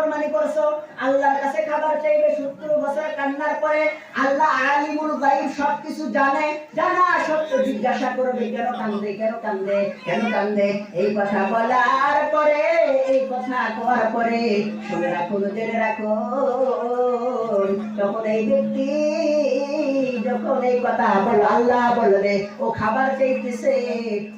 নাফরমানি করছ? আল্লাহর কাছে খাবার চাইবে সত্তর বছর কান্নার পরে আল্লাহ আলিমুল গাইব সবকিছু জানে। জানা সত্য জিজ্ঞাসা করবে, কেন কান্দে কেন কান্দে কেন কান্দে? এই কথা বলার পরে, এই কথা করার পরে শুনে রাখুন, জেনে রাখো তখন এই ব্যক্তি যখন এই কথা বলল আল্লাহ বলবে ও খাবার চাইতেছে,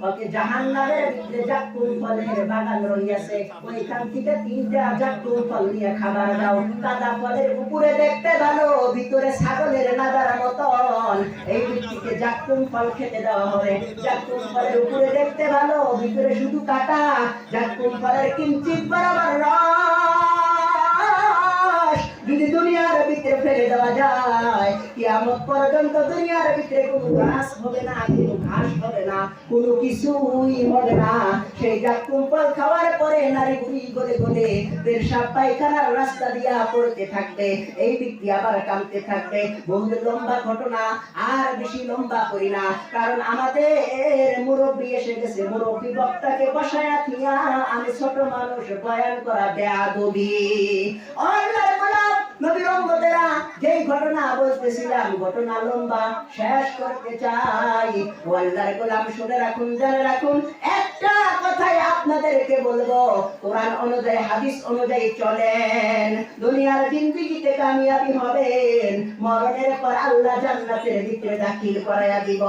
ওকে জাহান্নামের ভিতরে জাক্কুম ফলের বাগান রইয়াছে, ওইখান থেকে তিনটা জাক্কুম ফল নিয়ে খাবার দাও কাদা ফলের উপরে দেখতে ভালো, ভিতরে ছাগলের নাদার মতন। এই ব্যক্তিকে জাক্কুম ফল খেতে দেওয়া হবে। জাক্কুম ফলের উপরে দেখতে ভালো, ভিতরে শুধু কাটা জাক্কুম ফলের কিঞ্চিত বরাবর রস। যদি দুনিয়ার ভিতরে ফেলে দেওয়া যায় কিয়ামত পর্যন্ত দুনিয়ার ভিতরে কোনো ঘাস হবে না, কোনো ঘাস হবে না, কোনো কিছুই হবে না। সেই জাকুম ফল খাওয়ার পরে নারী গুড়ি গলে গলে পেশাব পায়খানার রাস্তা দিয়া পড়তে থাকবে, এই ব্যক্তি আবার কামতে থাকবে। বহু লম্বা ঘটনা, আর বেশি লম্বা করি না, কারণ আমাদের মুরব্বী এসে গেছে। মুরব্বী বক্তাকে বসায়া থিয়া আমি ছোট মানুষ, বয়ান করা বেয়াদবি। গোলাম নবীর উম্মতেরা যেই ঘটনা বলতেছিলাম ঘটনা লম্বা, শেষ করতে চাই। ও আল্লাহর গোলাম শুনে রাখুন জেনে রাখুন একটা কথাই আপনাদেরকে বলব। কোরআন অনুযায়ী, হাদিস অনুযায়ী চলেন। দুনিয়ার কামিয়াবি হবেন। মরণের পর আল্লাহ জান্নাতের ভিতরে দাখিল করাইয়া দিব।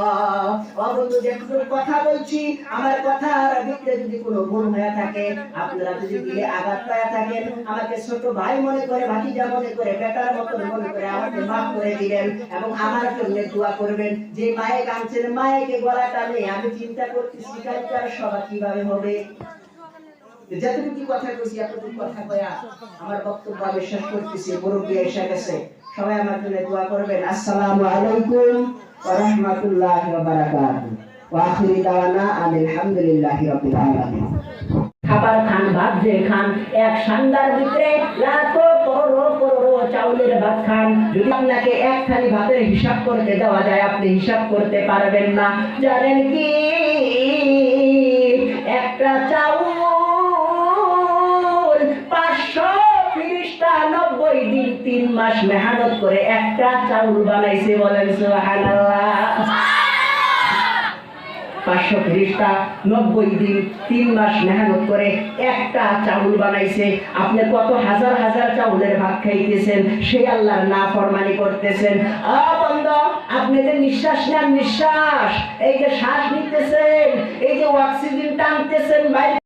ও বন্ধু যেটুকু কথা বলছি, আমার কথার ভিতরে যদি কোনো ভুল হয়ে থাকে, আপনারা যদি আঘাত থাকেন, আমাকে ছোট ভাই মনে করে, ভাতিজা মনে করে, বেটার মতন মনে করে আমাকে মাফ করে দিলেন এবং আমার জন্য দোয়া করবেন। যে মায়ে কাঁদছেন মায়েকে গলা টানে, আমি চিন্তা করতেছি কালকার কীভাবে হবে? যতটুকু কথা কইছি, এতটুকু কথা কয়া আমার বক্তব্য করতেছি। এসে গেছে। সবাই আমার জন্য দোয়া করবেন। আসসালামু আলাইকুম ওয়া রাহমাতুল্লাহি ওয়া বারাকাতুহু। ওয়া আখিরি দাওয়ানা আলহামদুলিল্লাহি রাব্বিল আলামিন। খাবার খান, ভাত যে খান, এক সান্দার ভিতরে চাউলের ভাত খান। যদি আপনাকে এক থালি ভাতের হিসাব করতে দেওয়া যায়, আপনি হিসাব করতে পারবেন না। জানেন কি? তিন মাস মেহনত করে একটা চাউল বানাইছে বলেন পাঁচশো ত্রিশটা, নব্বই দিন, তিন মাস মেহনত করে একটা চাউল বানাইছে। আপনি কত হাজার হাজার চাউলের ভাত খাইতেছেন সেই আল্লাহর না ফরমানি করতেছেন বন্ধ আপনি যে নিঃশ্বাস নেন, নিঃশ্বাস। এই যে শ্বাস নিতেছেন, এই যে অক্সিজেন টানতেছেন, বাইরে